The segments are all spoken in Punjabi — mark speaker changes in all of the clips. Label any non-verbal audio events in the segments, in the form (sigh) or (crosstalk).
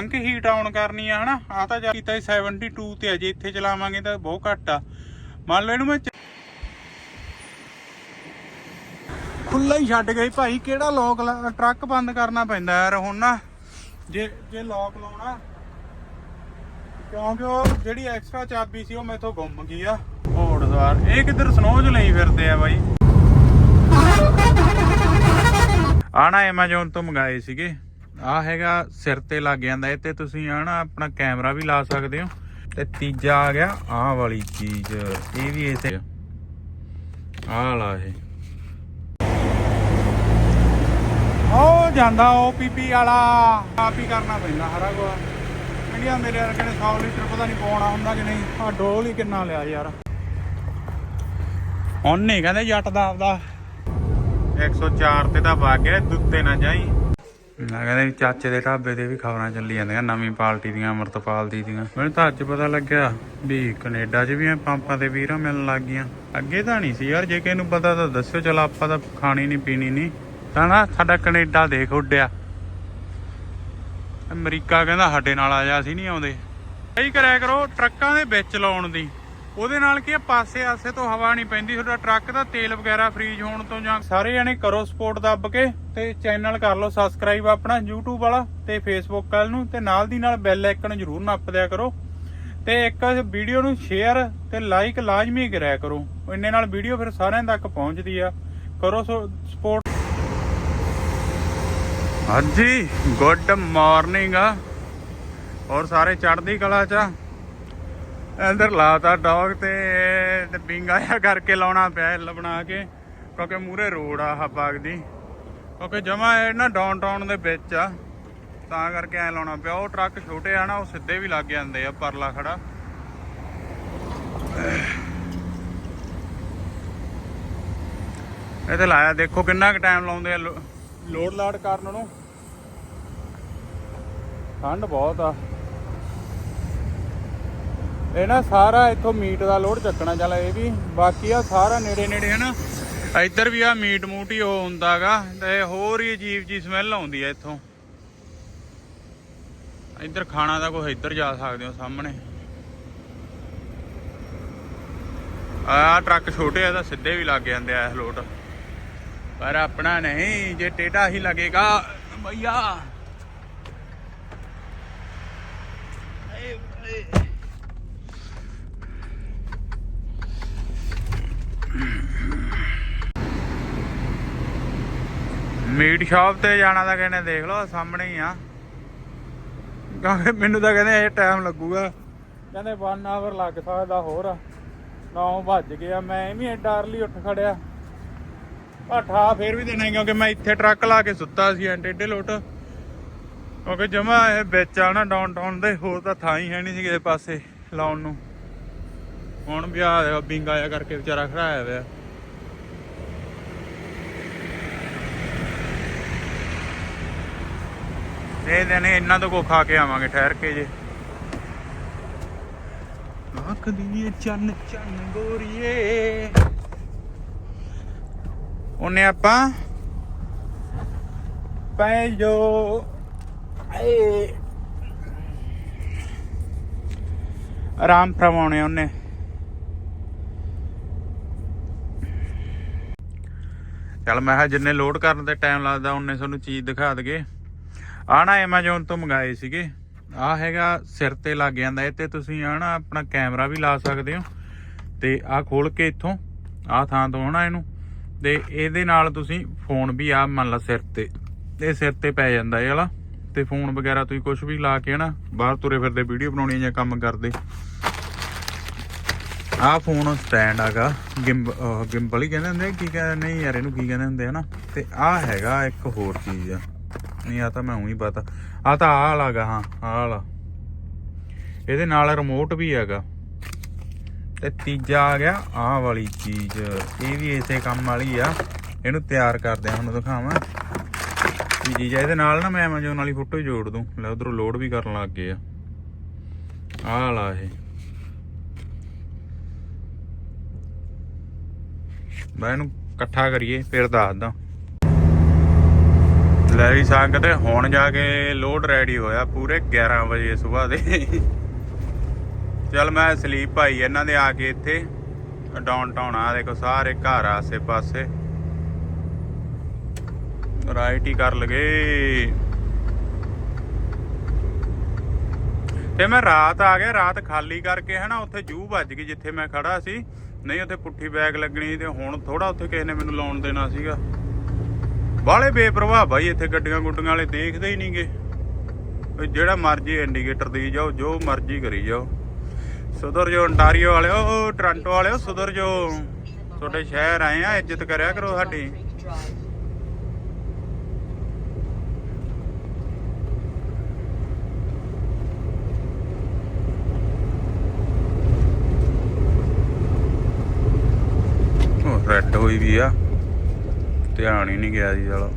Speaker 1: ਅੰਕ ਹੀਟ ਆਨ ਕਰਨੀ ਆ, ਹਨਾ? ਆ ਤਾਂ ਜਾ ਕੀਤਾ 72 ਤੇ ਅਜੇ ਇੱਥੇ ਚਲਾਵਾਂਗੇ ਤਾਂ ਬਹੁਤ ਘੱਟ ਆ। ਮੰਨ ਲਓ ਇਹਨੂੰ ਮੈਂ ਚ- ਖੁੱਲਾ ਹੀ ਛੱਡ ਗਈ ਭਾਈ, ਕਿਹੜਾ ਲੋਕ ਟਰੱਕ ਬੰਦ ਕਰਨਾ ਪੈਂਦਾ ਯਾਰ ਹੁਣ ਨਾ। ਜੇ ਜੇ ਲੋਕ ਲਾਉਣਾ, ਕਿਉਂਕਿ ਉਹ ਜਿਹੜੀ ਐਕਸਟਰਾ ਚਾਬੀ ਸੀ ਉਹ ਮੈਥੋਂ ਗੁੰਮ ਗਈ ਆ। ਘੋੜ ਸਵਾਰ, ਇਹ ਕਿੱਧਰ ਸਨੋਜ ਲਈ ਫਿਰਦੇ ਆ ਬਾਈ? ਆਣਾ Amazon ਤੋਂ ਮੰਗਾਏ ਸੀਗੇ। ਆ ਹੈਗਾ ਸਿਰ ਤੇ ਲੱਗ ਜਾਂਦਾ ਇਹ ਤੇ ਤੁਸੀਂ ਆਣਾ ਆਪਣਾ ਕੈਮਰਾ ਵੀ ਲਾ ਸਕਦੇ ਹੋ। ਤੇ ਤੀਜਾ ਆ ਗਿਆ ਆਹ ਵਾਲੀ ਚੀਜ਼, ਇਹ ਵੀ ਇਸੇ ਆਹ ਲਾ ਇਹ। ਉਹ ਜਾਂਦਾ ਉਹ ਪੀਪੀ ਵਾਲਾ। ਆਪ ਹੀ ਕਰਨਾ ਪੈਂਦਾ ਹਰਾ ਕੋ ਇੰਡੀਆ ਮੇਰੇ ਵਰਗੇ ਨੇ 100 ਲੀਟਰ ਪਤਾ ਨਹੀਂ ਪਾਉਣਾ ਹੁੰਦਾ ਕਿ ਨਹੀਂ? ਆ ਡੋਲ ਹੀ ਕਿੰਨਾ ਲਿਆ ਯਾਰ। ਹੁਣ ਕਹਿੰਦੇ ਜੱਟ ਦਾ ਆਪਦਾ। 104 ਤੇ ਤਾਂ ਵਗ ਗਿਆ ਦੁੱਤੇ ਨਾ ਜਾਈ। ਮੈਂ ਕਹਿੰਦੇ ਵੀ ਚਾਚੇ ਦੇ ਢਾਬੇ ਤੇ ਵੀ ਖਬਰਾਂ ਚੱਲੀ ਜਾਂਦੀਆਂ, ਨਵੀਂ ਪਾਰਟੀ ਦੀਆਂ ਅਮਰਤਪਾਲ ਦੀ ਦੀਆਂ। ਮੈਨੂੰ ਤਾਂ ਅੱਜ ਪਤਾ ਲੱਗਿਆ ਵੀ ਕੈਨੇਡਾ 'ਚ ਵੀ ਐ ਪੰਪਾਂ ਤੇ ਵੀਰਾਂ ਮਿਲਣ ਲੱਗ ਗਈਆਂ। ਅੱਗੇ ਤਾਂ ਨਹੀਂ ਸੀ ਯਾਰ, ਜੇ ਕਿਸੇ ਨੂੰ ਪਤਾ ਤਾਂ ਦੱਸਿਓ, ਚਲ ਆਪਾਂ ਤਾਂ ਖਾਣੀ ਨਹੀਂ ਪੀਣੀ ਨਹੀਂ ਤਾਂ ਨਾ ਸਾਡਾ ਕੈਨੇਡਾ ਦੇਖ ਉੱਡਿਆ। ਅਮਰੀਕਾ ਕਹਿੰਦਾ ਸਾਡੇ ਨਾਲ ਆ ਜਾ, ਅਸੀਂ ਨਹੀਂ ਆਉਂਦੇ। ਸਹੀ ਕਰਿਆ ਕਰੋ, ਟਰੱਕਾਂ ਦੇ ਵਿੱਚ ਲਾਉਣ ਦੀ। ਉਹਦੇ ਨਾਲ ਕੀ ਪਾਸੇ ਆਸੇ ਤੋਂ ਹਵਾ ਨਹੀਂ ਪੈਂਦੀ, ਤੁਹਾਡਾ ਟਰੱਕ ਦਾ ਤੇਲ ਵਗੈਰਾ ਫ੍ਰੀਜ ਹੋਣ ਤੋਂ ਜਾਂ ਸਾਰੇ ਜਣੇ ਕਰੋ ਸਪੋਰਟ ਦੱਬ ਕੇ ਤੇ ਚੈਨਲ ਕਰ ਲਓ ਸਬਸਕ੍ਰਾਈਬ ਆਪਣਾ YouTube ਵਾਲਾ ਤੇ Facebook ਕੱਲ ਨੂੰ ਤੇ ਨਾਲ ਦੀ ਨਾਲ ਬੈਲ ਆਈਕਨ ਜ਼ਰੂਰ ਨੱਪ ਦਿਆ ਕਰੋ। ਤੇ ਇੱਕ ਵੀਡੀਓ ਨੂੰ ਸ਼ੇਅਰ ਤੇ ਲਾਈਕ ਲਾਜ਼ਮੀ ਕਰਿਆ ਕਰੋ। ਇੰਨੇ ਨਾਲ ਵੀਡੀਓ ਫਿਰ ਸਾਰਿਆਂ ਤੱਕ ਪਹੁੰਚਦੀ ਆ। ਕਰੋ ਸਪੋਰਟ ਹਾਂਜੀ ਗੁੱਡ ਮਾਰਨਿੰਗ ਆ। ਔਰ ਸਾਰੇ ਚੜ੍ਹਦੀ ਕਲਾ ਚ ਅੰਦਰ ਲਾਤਾ ਡੌਗ ਤੇ ਤੇ ਪਿੰਗਾ ਕਰਕੇ ਲਾਉਣਾ ਪਿਆ ਬਣਾ ਕੇ, ਕਿਉਂਕਿ ਮੂਰੇ ਰੋਡ ਆ ਬਾਗ ਦੀ। ਕਿਉਂਕਿ ਜਮਾ ਇਹ ਨਾ ਡਾਊਨਟਾਊਨ ਦੇ ਵਿੱਚ ਆ, ਤਾਂ ਕਰਕੇ ਐ ਲਾਉਣਾ ਪਿਆ। ਉਹ ਟਰੱਕ ਛੋਟੇ ਆ ਨਾ, ਉਹ ਸਿੱਧੇ ਵੀ ਲੱਗ ਜਾਂਦੇ ਆ, ਪਰਲਾ ਖੜਾ। ਇਹ ਤੇ ਲਾਇਆ, ਦੇਖੋ ਕਿੰਨਾ ਕੁ ਟਾਈਮ ਲਾਉਂਦੇ ਆ ਲੋ- ਲੋਡ ਲਾਡ ਕਰਨ ਨੂੰ ਠੰਡ ਬਹੁਤ ਆ। ਇਹ ਨਾ ਸਾਰਾ ਇੱਥੋਂ ਮੀਟ ਦਾ ਲੋਡ ਚੱਕਣਾ, ਚੱਲ ਇਹ ਵੀ, ਬਾਕੀ ਆ ਸਾਰਾ ਨੇੜੇ ਨੇੜੇ ਹੈ ਨਾ, ਇੱਧਰ ਵੀ ਆ ਮੀਟ ਮੂਟ ਹੀ ਉਹ ਹੁੰਦਾਗਾ, ਤੇ ਹੋਰ ਹੀ ਅਜੀਬ ਜੀ ਸਮੈਲ ਆਉਂਦੀ ਆ ਇੱਥੋਂ। ਇੱਧਰ ਖਾਣਾ ਦਾ ਕੋਈ ਇੱਧਰ ਜਾ ਸਕਦੇ ਹੋ ਸਾਹਮਣੇ। ਆ ਟਰੱਕ ਛੋਟੇ ਆ ਤਾਂ ਸਿੱਧੇ ਵੀ ਲੱਗ ਜਾਂਦੇ ਆ ਇਹ ਲੋਟ ਪਰ ਆਪਣਾ ਨਹੀਂ, ਜੇ ਟੇਢਾ ਹੀ ਲੱਗੇਗਾ ਭਈਆ ਮੀਟ ਸ਼ਾਪ ਤੇ ਜਾਣਾ ਤਾਂ ਕਹਿੰਦੇ ਦੇਖ ਲਓ ਸਾਹਮਣੇ ਹੀ ਆ। ਕਿਉਂਕਿ ਮੈਨੂੰ ਤਾਂ ਕਹਿੰਦੇ ਇਹ ਟਾਈਮ ਲੱਗੂਗਾ। ਕਹਿੰਦੇ 1 ਆਵਰ ਲੱਗ ਸਕਦਾ ਹੋਰ। 9 ਵੱਜ ਗਿਆ ਮੈਂ ਵੀ ਐਡਾ ਉੱਠ ਖੜਿਆ। ਭਾਠਾ ਫੇਰ ਵੀ ਦੇਣਾ ਕਿਉਂਕਿ ਮੈਂ ਇੱਥੇ ਟਰੱਕ ਲਾ ਕੇ ਸੁੱਤਾ ਸੀ ਐਂ ਲੋਟ। ਕਿਉਂਕਿ ਜਮਾ ਇਹ ਵਿੱਚ ਆ ਨਾ ਡਾਊਨਟਾਊਨ ਦੇ ਹੋਰ ਤਾਂ ਥਾਂ ਹੀ ਹੈ ਨਹੀਂ ਸੀ ਕਿਸੇ ਪਾਸੇ ਲਾਉਣ ਨੂੰ। ਹੁਣ ਵਿਆਹ ਆ ਬਿੰਗਾ ਆਇਆ ਕਰਕੇ ਵਿਚਾਰਾ ਖੜਾਇਆ ਹੋਇਆ। ਇਹ ਨੇ ਇਹਨਾਂ ਤੋਂ ਕੋ ਖਾ ਕੇ ਆਵਾਂਗੇ ਠਹਿਰ ਕੇ ਜੇ। ਅੱਖ ਦੀ ਚੰਨ ਚੰਨ ਗੋਰੀਏ। ਉਹਨੇ ਆਪਾਂ ਪੈ ਜੋ। ਏ ਆਰਾਮ ਫਰਮਾਉਣੇ ਉਹਨੇ। ਚਲ ਮੈਂ ਕਿਹਾ ਜਿੰਨੇ ਲੋਡ ਕਰਨ ਤੇ ਟਾਈਮ ਲੱਗਦਾ, ਉਹਨੇ ਤੁਹਾਨੂੰ ਚੀਜ਼ ਦਿਖਾ ਦਗੇ ਆ ਨਾ Amazon ਤੋਂ ਮੰਗਾਏ ਸੀਗੇ। ਆ ਹੈਗਾ ਸਿਰ ਤੇ ਲੱਗ ਜਾਂਦਾ ਇਹ ਤੇ ਤੁਸੀਂ ਆ ਨਾ ਆਪਣਾ ਕੈਮਰਾ ਵੀ ਲਾ ਸਕਦੇ ਹੋ। ਤੇ ਆ ਖੋਲ ਕੇ ਇੱਥੋਂ, ਆ ਥਾਂ ਤੋਂ ਹਨਾ ਇਹਨੂੰ। ਤੇ ਇਹਦੇ ਨਾਲ ਤੁਸੀਂ ਫੋਨ ਵੀ ਆ, ਮੰਨ ਲਾ ਸਿਰ ਤੇ। ਇਹ ਸਿਰ ਤੇ ਪੈ ਜਾਂਦਾ ਇਹ ਵਾਲਾ। ਤੇ ਫੋਨ ਵਗੈਰਾ ਤੁਸੀਂ ਕੁਝ ਵੀ ਲਾ ਕੇ ਨਾ, ਬਾਹਰ ਤੁਰੇ ਫਿਰਦੇ, ਵੀਡੀਓ ਬਣਾਉਣੀ ਜਾਂ ਕੰਮ ਕਰਦੇ। ਆ ਫੋਨ ਸਟੈਂਡ ਹੈਗਾ, ਗਿੰਬ, ਅਹ ਗਿੰਬਲ ਹੀ ਕਹਿੰਦੇ ਹੁੰਦੇ ਕੀ ਕਹਿੰਦੇ, ਨਹੀਂ ਯਾਰ, ਇਹਨੂੰ ਕੀ ਕਹਿੰਦੇ ਹੁੰਦੇ ਹਨਾ ਤੇ ਆ ਹੈਗਾ ਇੱਕ ਹੋਰ ਚੀਜ਼। ਆ ਨਹੀਂ ਆ ਤਾਂ ਮੈਂ ਉਹੀ ਪਤਾ ਆ ਤਾਂ ਆਹ ਵਾਲਾ ਹਾਂ, ਆਹ ਵਾਲਾ। ਇਹਦੇ ਨਾਲ ਰਿਮੋਟ ਵੀ ਹੈਗਾ। ਤੇ ਤੀਜਾ ਆ ਗਿਆ ਆਹ ਵਾਲੀ ਚੀਜ਼। ਇਹ ਵੀ ਇਸੇ ਕੰਮ ਵਾਲੀ ਆ। ਇਹਨੂੰ ਤਿਆਰ ਕਰਦੇ ਆ, ਹੁਣ ਦਿਖਾਵਾਂ। ਕੀ ਚੀਜ਼ ਆ, ਇਹਦੇ ਨਾਲ ਨਾ ਮੈਂ Amazon ਵਾਲੀ ਫੋਟੋ ਜੋੜ ਦੂੰ। ਲੈ, ਉਧਰੋਂ ਲੋਡ ਵੀ ਕਰਨ ਲੱਗ ਗਏ ਆ। ਆਹ ਵਾਲਾ ਇਹ। ਮੈਂ ਇਹਨੂੰ ਇਕੱਠਾ ਕਰੀਏ, ਫਿਰ ਦੱਸਦਾ। ਲੈ ਵੀ ਸੰਗਤ ਹੁਣ ਜਾ ਕੇ ਲੋਡ ਰੈਡੀ ਹੋਇਆ ਪੂਰੇ 11 ਵਜੇ ਸਵੇਰ ਦੇ। ਚਲ ਮੈਂ ਸਲੀਪ ਪਾਈ ਇਹਨਾਂ ਦੇ ਆ ਕੇ ਇੱਥੇ। ਡਾਊਨ ਟਾਊਨ ਆ ਦੇਖੋ ਸਾਰੇ ਘਰ ਆਸੇ ਪਾਸੇ। ਰਾਈਟ ਹੀ ਕਰ ਲਗੇ। ਤੇ ਮੈਂ ਰਾਤ ਆ ਗਿਆ, ਰਾਤ ਖਾਲੀ ਕਰਕੇ ਹਨਾ ਉੱਥੇ ਜੂ ਵੱਜ ਗਈ ਜਿੱਥੇ ਮੈਂ ਖੜਾ ਸੀ। ਨਹੀਂ, ਉੱਥੇ ਪੁੱਠੀ ਬੈਗ ਲੱਗਣੀ ਤੇ ਹੁਣ ਥੋੜਾ ਉੱਥੇ ਕਿਸੇ ਨੇ ਮੈਨੂੰ ਲਾਉਣ ਦੇਣਾ ਸੀਗਾ। ਬਾਲੇ ਬੇਪਰਵਾਹ ਬਾਈ, ਇੱਥੇ ਗੱਡੀਆਂ ਗੁੱਡੀਆਂ ਵਾਲੇ ਦੇਖਦੇ ਹੀ ਨਹੀਂਗੇ ਜਿਹੜਾ ਮਰਜ਼ੀ ਇੰਡੀਕੇਟਰ ਦੇਈ ਜਾਓ, ਜੋ ਮਰਜ਼ੀ ਕਰੀ ਜਾਓ। ਸੁਧਰ ਜੋ ontario ਵਾਲਿਓ, ਟ੍ਰਾਂਟੋ ਵਾਲਿਓ, ਸੁਧਰ ਜੋ ਤੁਹਾਡੇ ਸ਼ਹਿਰ ਆਏ ਆ, ਇੱਜ਼ਤ ਕਰਿਆ ਕਰੋ ਸਾਡੀ। ਉਹ ਰੈੱਡ ਹੋਈ ਵੀ ਆ। ਧਿਆਨ ਹੀ ਨਹੀਂ ਗਿਆ ਜੀ, ਚਲੋ।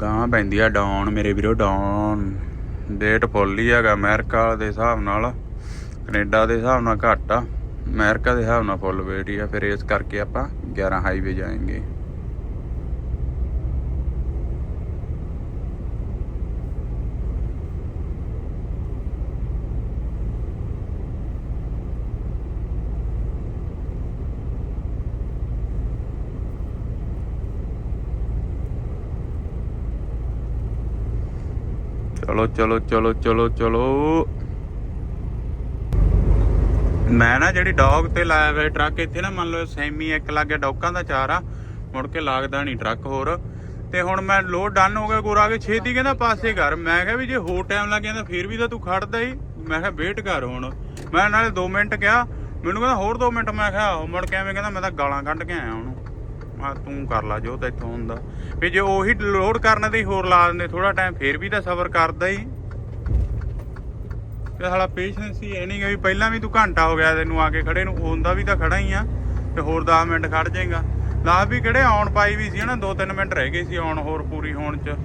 Speaker 1: ਗਾਂ ਪੈਂਦੀ ਆ ਡਾਊਨ, ਮੇਰੇ ਵੀਰੋ, ਡਾਊਨ। ਡੇਟ ਫੁੱਲ ਹੀ ਹੈਗਾ, ਅਮਰੀਕਾ ਦੇ ਹਿਸਾਬ ਨਾਲ, ਕੈਨੇਡਾ ਦੇ ਹਿਸਾਬ ਨਾਲ ਘੱਟ ਆ। ਅਮਰੀਕਾ ਦੇ ਹਿਸਾਬ ਨਾਲ ਫੁੱਲ ਵੇਟ ਹੀ ਆ, ਫਿਰ ਇਸ ਕਰਕੇ ਆਪਾਂ 11 ਹਾਈਵੇ ਜਾਏਂਗੇ। ਚਲੋ ਚਲੋ ਚਲੋ ਚਲੋ ਚਲੋ। ਮੈਂ ਨਾ ਜਿਹੜੀ ਡੌਗ ਤੇ ਲਾਇਆ ਹੋਇਆ ਟਰੱਕ, ਇੱਥੇ ਨਾ ਮੰਨ ਲਓ ਸੈਮੀ ਇੱਕ ਲੱਗੇ ਡੌਕਾਂ ਦਾ ਚਾਰ ਆ ਮੁੜ ਕੇ ਲੱਗਦਾ ਨਹੀਂ ਟਰੱਕ ਹੋਰ। ਤੇ ਹੁਣ ਮੈਂ ਲੋਡ ਡਨ ਹੋ ਗਿਆ ਗੋਰਾ ਕੇ, ਛੇਤੀ ਕਹਿੰਦਾ ਪਾਸੇ ਕਰ ਮੈਂ ਕਿਹਾ ਵੀ ਜੇ ਹੋਰ ਟਾਈਮ ਲੱਗ ਜਾਂਦਾ, ਫੇਰ ਵੀ ਤਾਂ ਤੂੰ ਖੜਦਾ ਹੀ। ਮੈਂ ਕਿਹਾ ਵੇਟ ਕਰ ਹੁਣ। ਮੈਂ ਨਾਲੇ 2 ਮਿੰਟ ਕਿਹਾ, ਮੈਨੂੰ ਕਹਿੰਦਾ ਹੋਰ 2 ਮਿੰਟ। ਮੈਂ ਕਿਹਾ ਮੁੜ ਕੇ ਐਵੇਂ ਕਹਿੰਦਾ, ਮੈਂ ਤਾਂ ਗਾਲਾਂ ਕੱਢ ਕੇ ਆਇਆ ਹੁਣ। ਮੈਂ ਤੂੰ ਕਰ ਲਾ ਜੋ ਤੇ ਇੱਥੋਂ ਹੁੰਦਾ। ਵੀ ਜੇ ਉਹੀ ਲੋਡ ਕਰਨ ਦੇ ਹੋਰ ਲਾ ਦਿੰਦੇ ਥੋੜਾ ਟਾਈਮ ਫੇਰ ਵੀ ਤਾਂ ਸਬਰ ਕਰਦਾ ਹੀ। ਤੇ ਸਾਲਾ ਪੇਸ਼ੈਂਸ ਹੀ ਇਹ ਨਹੀਂ ਵੀ ਪਹਿਲਾਂ ਵੀ ਤੂੰ ਘੰਟਾ ਹੋ ਗਿਆ ਤੈਨੂੰ ਆ ਕੇ ਖੜੇ ਨੂੰ ਹੁੰਦਾ ਵੀ ਤਾਂ ਖੜਾ ਹੀ ਆ। ਤੇ ਹੋਰ 10 ਮਿੰਟ ਖੜ ਜਾਏਗਾ। ਲਾ ਵੀ ਕਿਹੜੇ ਆਉਣ ਪਾਈ ਵੀ ਸੀ ਨਾ 2-3 ਮਿੰਟ ਰਹਿ ਗਏ ਸੀ ਆਉਣ ਹੋਰ ਪੂਰੀ ਹੋਣ ਚ।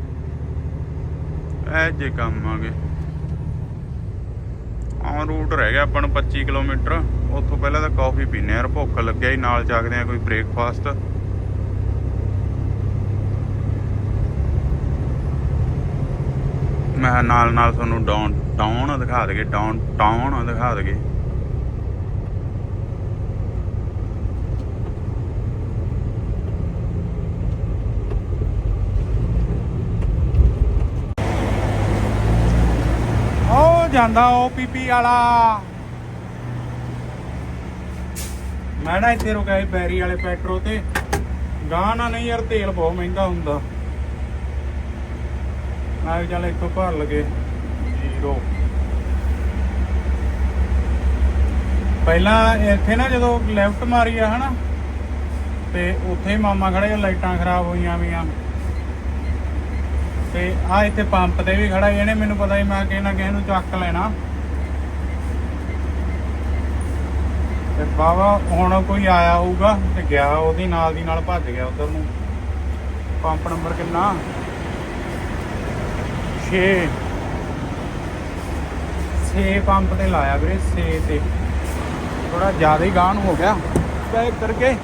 Speaker 1: ਐ ਜੇ ਕੰਮ ਆ ਗਏ। ਆਨ ਰੂਟ ਰਹਿ ਗਿਆ ਆਪਾਂ ਨੂੰ 25 ਕਿਲੋਮੀਟਰ। ਉੱਥੋਂ ਪਹਿਲਾਂ ਤਾਂ ਕਾਫੀ ਪੀਨੇ ਯਾਰ ਭੁੱਖ ਲੱਗਿਆ ਹੀ, ਨਾਲ ਚੱਕਦੇ ਆ ਕੋਈ ਬ੍ਰੇਕਫਾਸਟ ਮੈਂ ਕਿਹਾ ਨਾਲ ਨਾਲ ਤੁਹਾਨੂੰ ਡਾਊਨ ਟਾਊਨ ਦਿਖਾ ਦਗੇ, ਡਾਊਨ ਟਾਊਨ ਦਿਖਾ ਦਗੇ। ਉਹ ਜਾਂਦਾ ਉਹ ਪੀਪੀ ਵਾਲਾ। ਮੈਂ ਨਾ ਇੱਥੇ ਰੁਕਿਆ ਬੈਰੀ ਵਾਲੇ ਪੈਟਰੋ ਤੇ। ਗਾਂ ਨਾ ਨਹੀਂ ਯਾਰ, ਤੇਲ ਬਹੁਤ ਮਹਿੰਗਾ ਹੁੰਦਾ। ਮੈਂ ਕਿਹਾ ਚੱਲ ਇੱਥੋਂ ਭਰ ਲਗੇ ਜ਼ੀਰੋ। ਪਹਿਲਾਂ ਇੱਥੇ ਨਾ ਜਦੋਂ ਲੈਫਟ ਮਾਰੀ ਆ ਹਨਾ, ਤੇ ਉੱਥੇ ਮਾਮਾ ਖੜੇ ਲਾਈਟਾਂ ਖਰਾਬ ਹੋਈਆਂ ਵੀਆਂ। ਤੇ ਆ ਇੱਥੇ ਪੰਪ ਤੇ ਵੀ ਖੜਾ ਇਹਨੇ ਮੈਨੂੰ ਪਤਾ ਹੀ ਮੈਂ ਕਿਸੇ ਨਾ ਕਿਸੇ ਨੂੰ ਚੱਕ ਲੈਣਾ। ਤੇ ਬਾਵਾ ਹੁਣ ਕੋਈ ਆਇਆ ਹੋਊਗਾ ਤੇ ਗਿਆ ਉਹਦੀ ਨਾਲ ਦੀ ਨਾਲ ਭੱਜ ਗਿਆ ਉਧਰ ਨੂੰ। ਪੰਪ ਨੰਬਰ ਕਿੰਨਾ? 6 6 ਪੰਪ ਤੇ ਲਾਇਆ ਵੀਰੇ 6 ਤੇ। ਥੋੜਾ ਜ਼ਿਆਦਾ ਹੀ ਗਾਣ ਹੋ ਗਿਆ। ਪੈਕ ਕਰਕੇ।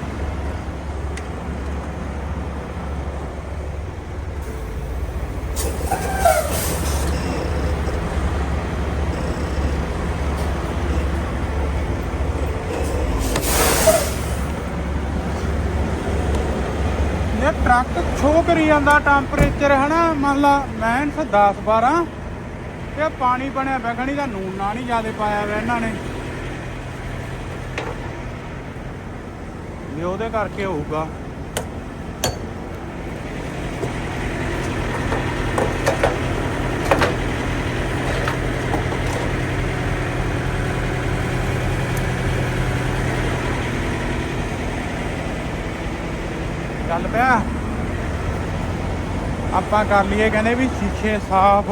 Speaker 1: ਟਰੱਕ ਸ਼ੋ ਕਰੀ ਜਾਂਦਾ ਟੈਂਪਰੇਚਰ, ਹਨਾ? ਮੰਨ ਲਾ ਮੈਨਸ 10 12 ਤੇ ਪਾਣੀ ਬਣਿਆ ਪਿਆ ਖਣੀ ਦਾ ਨੂਨ ਨਾ ਨਹੀਂ ਜ਼ਿਆਦਾ ਪਾਇਆ ਵਾ ਇਹਨਾਂ ਨੇ। ਵੀ ਉਹਦੇ ਕਰਕੇ ਹੋਊਗਾ। ਚੱਲ ਪਿਆ। ਆਪਾਂ ਕਰ ਲਈਏ ਕਹਿੰਦੇ ਵੀ ਸ਼ੀਸ਼ੇ ਸਾਫ਼।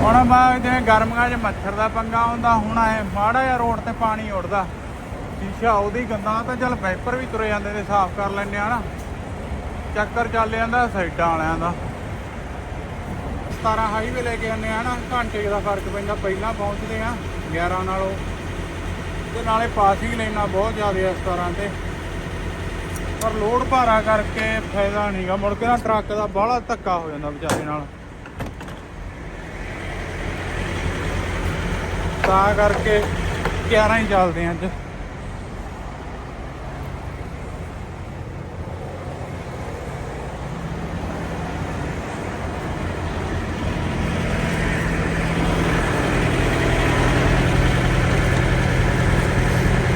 Speaker 1: ਹੁਣ ਮੈਂ ਜਿਵੇਂ ਗਰਮੀਆਂ 'ਚ ਮੱਛਰ ਦਾ ਪੰਗਾ ਹੁੰਦਾ ਹੁਣ ਐ ਮਾੜਾ ਜਿਹਾ ਰੋਡ ਤੇ ਪਾਣੀ ਉੱਡਦਾ। ਸ਼ੀਸ਼ਾ ਉਹਦੀ ਗੰਦਾ ਤਾਂ ਚੱਲ ਵਾਈਪਰ ਵੀ ਤੁਰੇ ਜਾਂਦੇ ਨੇ, ਸਾਫ਼ ਕਰ ਲੈਂਦੇ ਆ ਨਾ। ਚੱਕਰ ਚੱਲ ਜਾਂਦਾ ਸਾਈਡਾਂ ਵਾਲਿਆਂ ਦਾ। 17 ਹਾਈਵੇ ਲੈ ਕੇ ਆਨੇ ਆ ਨਾ, ਘੰਟੇ ਦਾ ਫ਼ਰਕ ਪੈਂਦਾ, ਪਹਿਲਾਂ ਪਹੁੰਚਦੇ ਆ 11 ਨਾਲੋਂ। ਤੇ ਨਾਲੇ ਪਾਸਿੰਗ ਲੈਣਾ ਬਹੁਤ ਜ਼ਿਆਦਾ ਆ 17 ਤੇ। ਪਰ ਲੋਡ ਭਾਰਾ ਕਰਕੇ ਫਾਇਦਾ ਨਹੀਂਗਾ ਮੁੜ ਕੇ ਨਾ ਟਰੱਕ ਦਾ ਬਾਹਲਾ ਧੱਕਾ ਹੋ ਜਾਂਦਾ ਵਿਚਾਰੇ ਨਾਲ। ਤਾਂ ਕਰਕੇ 11 ਹੀ ਚੱਲਦੇ ਆ ਅੱਜ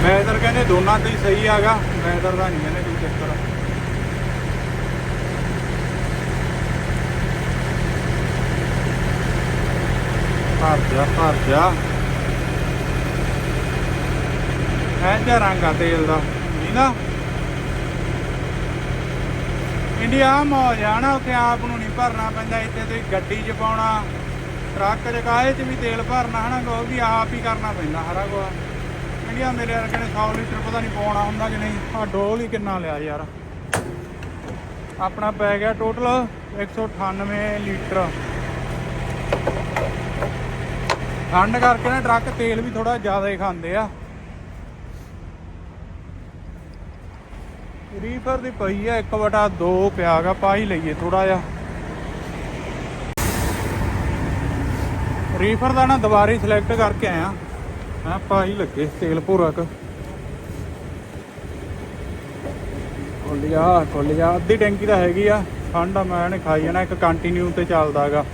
Speaker 1: ਵੈਦਰ ਕਹਿੰਦੇ ਦੋਨਾਂ ਤੇ ਹੀ ਸਹੀ ਆਗਾ ਵੈਦਰ ਦਾ ਨਹੀਂ ਕਹਿੰਦੇ ਕੋਈ ਚੱਕਰ। ਭਰ ਜਾ ਭਰ ਜਾ। ਐ ਜਿਹਾ ਰੰਗ ਆ ਤੇਲ ਦਾ, ਨਹੀਂ ਨਾ? ਇੰਡੀਆ ਮੌਜ ਆ ਉੱਥੇ ਆਪ ਨੂੰ ਨਹੀਂ ਭਰਨਾ ਪੈਂਦਾ, ਇੱਥੇ ਤੁਸੀਂ ਗੱਡੀ 'ਚ ਪਾਉਣਾ, ਟਰੱਕ 'ਚ, ਕਾਹੇ 'ਚ ਵੀ ਤੇਲ ਭਰਨਾ ਹਨਾ ਉਹ ਵੀ ਆਪ ਹੀ ਕਰਨਾ ਪੈਂਦਾ ਹਰਾ ਕੁਛ ਇੰਡੀਆ ਮੇਰੇ ਵਰਗੇ ਨੇ 100 ਲੀਟਰ, ਪਤਾ ਨਹੀਂ ਪਾਉਣਾ ਹੁੰਦਾ ਕਿ ਨਹੀਂ? ਆ ਡੋਲ ਹੀ ਕਿੰਨਾ ਲਿਆ ਯਾਰ। ਆਪਣਾ ਪੈ ਗਿਆ ਟੋਟਲ 198 ਲੀਟਰ। ਠੰਡ ਕਰਕੇ ਨਾ ਟਰੱਕ ਤੇਲ ਵੀ ਥੋੜਾ ਜ਼ਿਆਦਾ ਹੀ ਖਾਂਦੇ ਆ। ਰੀਫਰ ਦੀ ਪਈ ਆ 1 ਵਟਾ 2 ਪਿਆਗਾ ਪਾ ਹੀ ਲਈਏ ਥੋੜਾ ਜਿਹਾ। ਰੀਫਰ ਦਾ ਨਾ ਦੁਬਾਰੇ ਸਿਲੈਕਟ ਕਰਕੇ ਆਇਆ। ਹਾਂ ਪਾ ਹੀ ਲੱਗੇ ਤੇਲ ਭੋਰਾ ਕ। ਕੋਲਿਆ ਕੋਲਿਆ ਅੱਧੀ ਟੈਂਕੀ ਤਾਂ ਹੈਗੀ ਆ। ਠੰਡ ਆ, ਮੈਂ ਨੇ ਖਾਈ ਜਾਣਾ, ਇੱਕ ਕੰਟੀਨਿਊ ਤੇ ਚੱਲਦਾਗਾ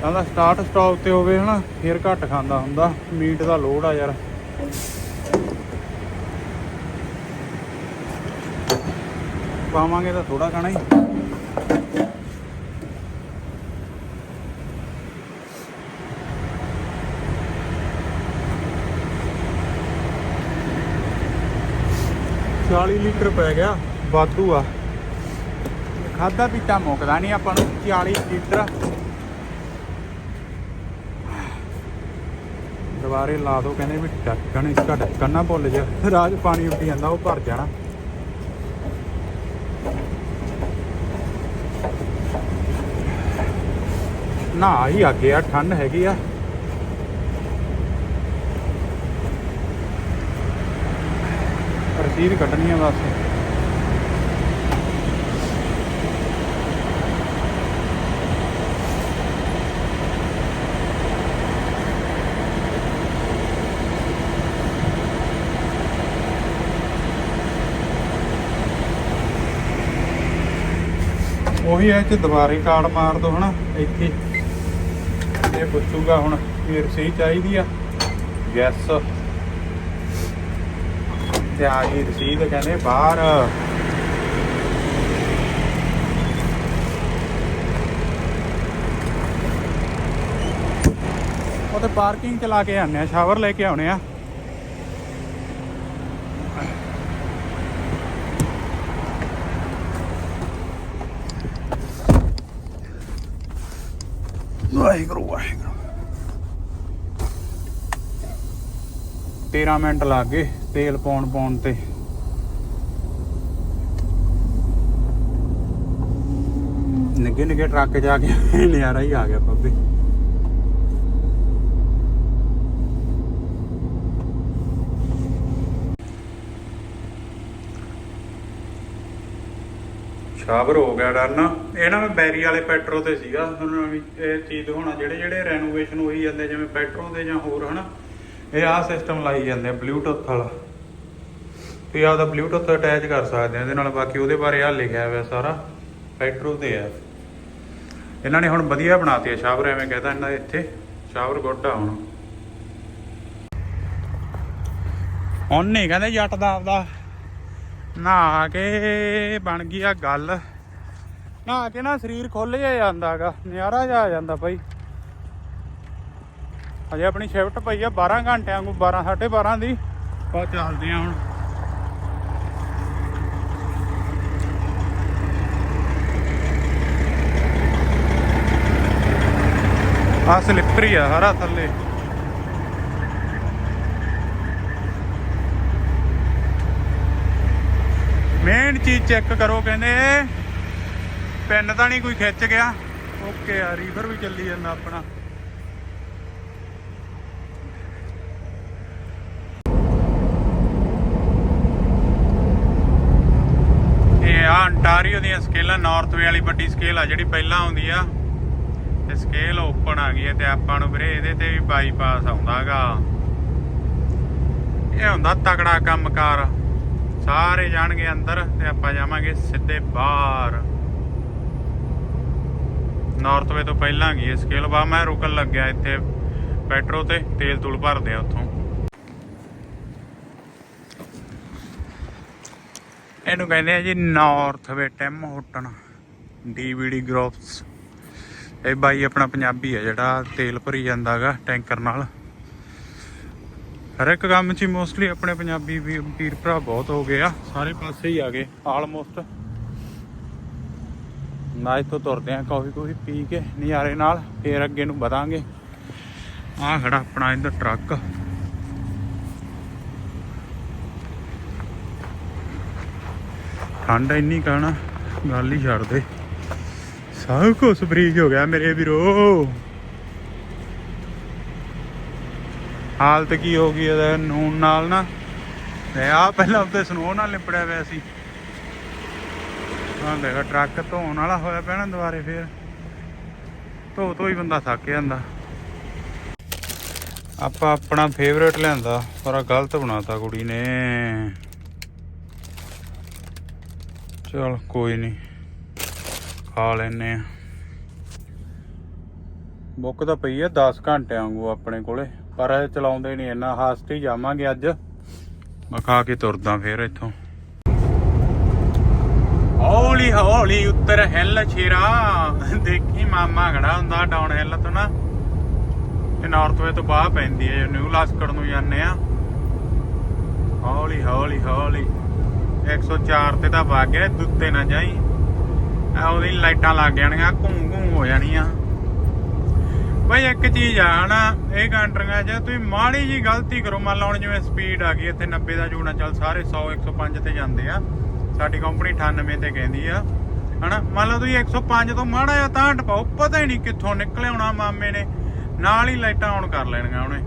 Speaker 1: ਕਹਿੰਦਾ ਸਟਾਰਟ ਸਟਾਪ ਤੇ ਹੋਵੇ ਹਨਾ, ਫਿਰ ਘੱਟ ਖਾਂਦਾ ਹੁੰਦਾ। ਮੀਟ ਦਾ ਲੋਡ ਆ ਯਾਰ। ਪਾਵਾਂਗੇ ਤਾਂ ਥੋੜਾ ਖਾਣਾ ਹੀ। ਚਾਲੀ ਲੀਟਰ ਪੈ ਗਿਆ ਵਾਧੂ ਆ। ਖਾਦਾ ਪੀਤਾ ਮੁੱਕਦਾ ਨਹੀਂ ਆਪਾਂ ਨੂੰ 40 ਲੀਟਰ। ਦੁਬਾਰੇ ਲਾ ਦੋ ਕਹਿੰਦੇ ਵੀ ਢੱਕਣ ਇਸਕਾ ਢੱਕਣ ਨਾ ਭੁੱਲ ਜਾ। ਰਾਜ ਪਾਣੀ ਉੱਡੀ ਜਾਂਦਾ ਉਹ ਭਰ ਜਾਣਾ। ਨਾ ਹੀ ਅੱਗੇ ਆ ਠੰਡ ਹੈਗੀ ਆ। ਰਸੀਦ ਕੱਢਣੀ ਆ ਬਸ। ਉਹੀ ਹੈ ਕਿ ਦੁਬਾਰੇ ਕਾਰਡ ਮਾਰ ਦੋ ਹਨਾ, ਇੱਥੇ। ਇਹ ਪੁੱਛੂਗਾ ਹੁਣ ਇਹ ਰਸੀਦ ਚਾਹੀਦੀ ਆ। ਗੈਸ ਤੇ ਆ ਗਈ ਰਸੀਦ, ਕਹਿੰਦੇ ਬਾਹਰ। ਉਹ ਪਾਰਕਿੰਗ ਚ ਲਾ ਕੇ ਆਨੇ ਆ, ਸ਼ਾਵਰ ਲੈ ਕੇ ਆਉਣੇ ਆ। ਵਾਹਿਗੁਰੂ ਵਾਹਿਗੁਰੂ। 13 ਮਿੰਟ ਲੱਗ ਗਏ ਤੇਲ ਪਾਉਣ ਪਾਉਣ ਤੇ। ਨਿੱਗੇ ਨਿੱਗੇ ਟਰੱਕ ਜਾ ਕੇ (laughs) ਨਜ਼ਾਰਾ ਹੀ ਆ ਗਿਆ ਬੱਬੇ। ਸ਼ਾਬਰ ਹੋ ਗਿਆ ਡਰਨ ਇਹ ਨਾ ਮੈਂ ਬੈਰੀ ਵਾਲੇ ਪੈਟਰੋ ਤੇ ਸੀਗਾ। ਤੁਹਾਨੂੰ ਵੀ ਇਹ ਚੀਜ਼ ਹੋਣਾ ਜਿਹੜੇ ਜਿਹੜੇ ਰੈਨੋਵੇਸ਼ਨ ਹੋਈ ਜਾਂਦੇ ਜਿਵੇਂ ਪੈਟਰੋ ਦੇ ਜਾਂ ਹੋਰ, ਹਨਾ? ਇਹ ਆਹ ਸਿਸਟਮ ਲਾਈ ਜਾਂਦੇ ਆ ਬਲੂਟੁੱਥ ਵਾਲਾ। ਤੇ ਆਪਦਾ ਬਲੂਟੁੱਥ ਅਟੈਚ ਕਰ ਸਕਦੇ ਆ, ਇਹਦੇ ਨਾਲ ਬਾਕੀ ਉਹਦੇ ਬਾਰੇ ਆ ਲਿਖਿਆ ਹੋਇਆ ਸਾਰਾ ਪੈਟਰੋ ਤੇ ਆ। ਇਹਨਾਂ ਨੇ ਹੁਣ ਵਧੀਆ ਬਣਾਤੀ ਆ, ਸ਼ਾਵਰ ਐਵੇਂ ਕਹਿੰਦਾ ਇਹਨਾਂ ਇੱਥੇ, ਸ਼ਾਵਰ ਗੁੱਡ ਆ ਹੁਣ। ਹੁਣ ਕਹਿੰਦੇ ਜੱਟ ਦਾ ਆਪਦਾ, ਨਹਾ ਕੇ ਬਣ ਗਈ ਆ ਗੱਲ। ਨਹਾ ਕੇ ਨਾ ਸਰੀਰ ਖੁੱਲ ਜਾ ਜਾਂਦਾਗਾ ਨਿਆਰਾ ਜਾ ਜਾਂਦਾ ਭਾਈ ਅਜੇ ਆਪਣੀ ਸ਼ਿਫਟ ਪਈ ਆ 12 ਘੰਟਿਆਂ ਨੂੰ 12 12:30 ਦੀ। ਆਪਾਂ ਚੱਲਦੇ ਆ ਹੁਣ। ਆ ਸਲਿੱਪਰੀ ਆ, ਹਰਾ ਥੱਲੇ। ਮੇਨ ਚੀਜ਼ ਚੈੱਕ ਕਰੋ, ਕਹਿੰਦੇ ਪਿੰਨ ਤਾਂ ਨਹੀਂ ਕੋਈ ਖਿੱਚ ਗਿਆ। ਓਕੇ ਆ ਰੀਵਰ ਵੀ ਚੱਲੀ ਜਾਂਦਾ ਆਪਣਾ। ਅੰਟਾਰੀਓ ਸਕੇਲਾਂ ਨਾਰਥ ਵੇ ਵਾਲੀ ਵੱਡੀ ਸਕੇਲ ਆ, ਜਿਹੜੀ ਪਹਿਲਾਂ ਆਉਂਦੀ ਆ। ਤੇ ਸਕੇਲ ਓਪਨ ਆ ਗਈ ਹੈ ਤੇ ਆਪਾਂ ਨੂੰ ਵੀਰੇ ਇਹਦੇ ਤੇ ਵੀ ਬਾਈਪਾਸ ਆਉਂਦਾਗਾ ਇਹ ਹੁੰਦਾ ਤਕੜਾ ਕੰਮਕਾਰ। ਸਾਰੇ ਜਾਣਗੇ ਅੰਦਰ ਤੇ ਆਪਾਂ ਜਾਵਾਂਗੇ ਸਿੱਧੇ ਬਾਹਰ। ਨਾਰਥ ਵੇ ਤੋਂ ਪਹਿਲਾਂ ਗਈ ਸਕੇਲ। ਬਾ ਮੈਂ ਰੁਕਣ ਲੱਗਿਆ ਇੱਥੇ। ਪੈਟਰੋ ਤੇ ਤੇਲ ਤੂਲ ਭਰਦੇ ਆ ਉੱਥੋਂ। ਇਹਨੂੰ ਕਹਿੰਦੇ ਆ ਜੀ ਨਾਰਥ ਵੇ ਟੈਮ ਹੋਟਨ ਡੀਵੀਡੀ ਗਰੋਪਸ ਇਹ ਬਾਈ ਆਪਣਾ ਪੰਜਾਬੀ ਆ ਜਿਹੜਾ ਤੇਲ ਭਰੀ ਜਾਂਦਾਗਾ ਟੈਂਕਰ ਨਾਲ। ਹਰ ਇੱਕ ਕੰਮ 'ਚ ਮੋਸਟਲੀ ਆਪਣੇ ਪੰਜਾਬੀ ਵੀ- ਵੀਰ ਭਰਾ ਬਹੁਤ ਹੋ ਗਏ ਆ, ਸਾਰੇ ਪਾਸੇ ਹੀ ਆ ਗਏ ਆਲਮੋਸਟ ਨਾ ਇੱਥੋਂ ਤੁਰਦੇ ਆ, ਕਾਫੀ ਕੋਈ ਪੀ ਕੇ ਨਜ਼ਾਰੇ ਨਾਲ, ਫੇਰ ਅੱਗੇ ਨੂੰ ਵਧਾਂਗੇ। ਆਹ ਖੜਾ ਆਪਣਾ ਇੱਧਰ ਟਰੱਕ। ਠੰਡ ਇੰਨੀ ਕਹਿਣਾ ਗੱਲ ਹੀ ਛੱਡ ਦੇ। ਸਭ ਕੁਝ ਬਰੀਕ ਹੋ ਗਿਆ ਮੇਰੇ ਵੀਰੋ। ਹਾਲਤ ਕੀ ਹੋ ਗਈ ਇਹਦਾ ਨੂਨ ਨਾਲ ਨਾ? ਤੇ ਆ ਪਹਿਲਾਂ ਉੱਤੇ ਸਨੋ ਨਾਲ ਲਿਪੜਿਆ ਹੋਇਆ ਸੀ। ਹਾਂ ਦੇਖੋ, ਟਰੱਕ ਧੋਣ ਵਾਲਾ ਹੋਇਆ ਪੈਣਾ ਦੁਬਾਰੇ ਫੇਰ। ਧੋ ਧੋ ਹੀ ਬੰਦਾ ਥੱਕ ਜਾਂਦਾ। ਆਪਾਂ ਆਪਣਾ ਫੇਵਰੇਟ ਲਿਆਂਦਾ, ਪਰ ਆ ਗਲਤ ਬਣਾਤਾ ਕੁੜੀ ਨੇ। ਚਲ ਕੋਈ ਨਹੀਂ ਖਾ ਲੈਨੇ ਆ। ਬੁੱਕ ਤਾਂ ਪਈ ਆ 10 ਘੰਟਿਆਂ ਵਾਂਗੂ ਆਪਣੇ ਕੋਲੇ, ਪਰ ਇਹ ਚਲਾਉਂਦੇ ਨਹੀਂ ਇੰਨਾ ਹਾਸਟ ਜਾਵਾਂਗੇ ਅੱਜ। ਮੈਂ ਖਾ ਕੇ ਤੁਰਦਾ ਫੇਰ ਇੱਥੋਂ। ਹੌਲੀ ਹੌਲੀ ਉੱਤਰ ਹਿੱਲ ਛੇਰਾ। ਦੇਖੀ ਮਾਮਾ ਖੜਾ ਹੁੰਦਾ ਡਾਊਨ ਹਿੱਲ ਤੋਂ ਨਾ। ਇਹ ਨਾਰਥ ਵੇ ਤੋਂ ਬਾਹ ਪੈਂਦੀ ਹੈ ਨਿਊ ਲਾਸਕੜ ਨੂੰ ਜਾਂਦੇ ਆ। ਹੌਲੀ ਹੌਲੀ ਹੌਲੀ। 104 ਤੇ ਤਾਂ ਵਗ ਗਿਆ, ਦੁੱਤੇ ਨਾ ਜਾਈ। ਉਹਦੀ ਲਾਈਟਾਂ ਲੱਗ ਜਾਣੀਆਂ ਘੂੰ ਘੂੰ ਹੋ ਜਾਣੀਆਂ। ਬਈ ਇੱਕ ਚੀਜ਼ ਆ ਨਾ ਇਹ ਕੰਟਰੀਆਂ 'ਚ ਤੁਸੀਂ ਮਾੜੀ ਜੀ ਗਲਤੀ ਕਰੋ, ਮੰਨ ਲਓ ਜਿਵੇਂ ਸਪੀਡ ਆ ਗਈ, ਇੱਥੇ 90 ਦਾ ਜੂਣਾ ਚੱਲ ਸਾਰੇ 100 105 ਤੇ ਜਾਂਦੇ ਆ। ਸਾਡੀ ਕੰਪਨੀ 98 ਤੇ ਕਹਿੰਦੀ ਆ, ਹਨਾ, ਮੰਨ ਲਓ ਤੁਸੀਂ 105 ਤੋਂ ਮਾੜਾ ਜਿਹਾ ਤਾਂ ਟਪਾਓ ਪਤਾ ਹੀ ਨਹੀਂ ਕਿੱਥੋਂ ਨਿਕਲਿਆ ਹੋਣਾ ਮਾਮੇ ਨੇ। ਨਾਲ ਹੀ ਲਾਈਟਾਂ ਆਨ ਕਰ ਲੈਣੀਆਂ ਉਹਨੇ।